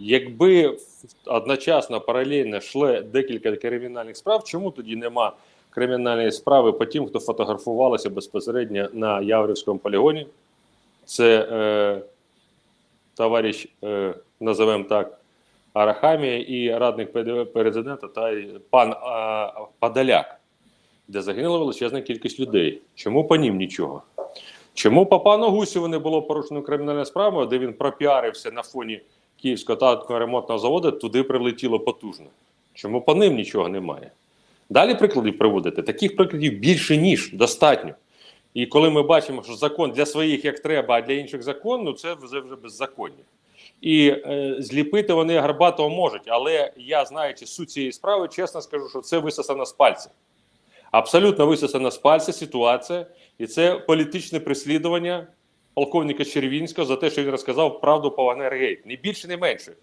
якби одночасно паралельно йшли декілька кримінальних справ, чому тоді нема кримінальної справи по тим, хто фотографувалися безпосередньо на Яврівському полігоні? Це е, товариш, е, називаємо так, Арахамія і радник президента та пан а, Подоляк, де загинула величезна кількість людей. Чому по ним нічого? Чому по пану Гусєву не було порушено кримінальну справу, де він пропіарився на фоні Київського танкового ремонтного заводу, туди прилетіло потужно? Чому по ним нічого немає? Далі прикладів приводити. Таких прикладів більше, ніж достатньо. І коли ми бачимо, що закон для своїх як треба, а для інших закон, ну це вже вже беззаконня. І е, зліпити вони Гарбатого можуть, але я, знаючи суть цієї справи, чесно скажу, що це висосано з пальця. Абсолютно висосана з пальця ситуація, і це політичне переслідування полковника Червінського за те, що він розказав правду по Вагнергейт. Ні більше, не менше.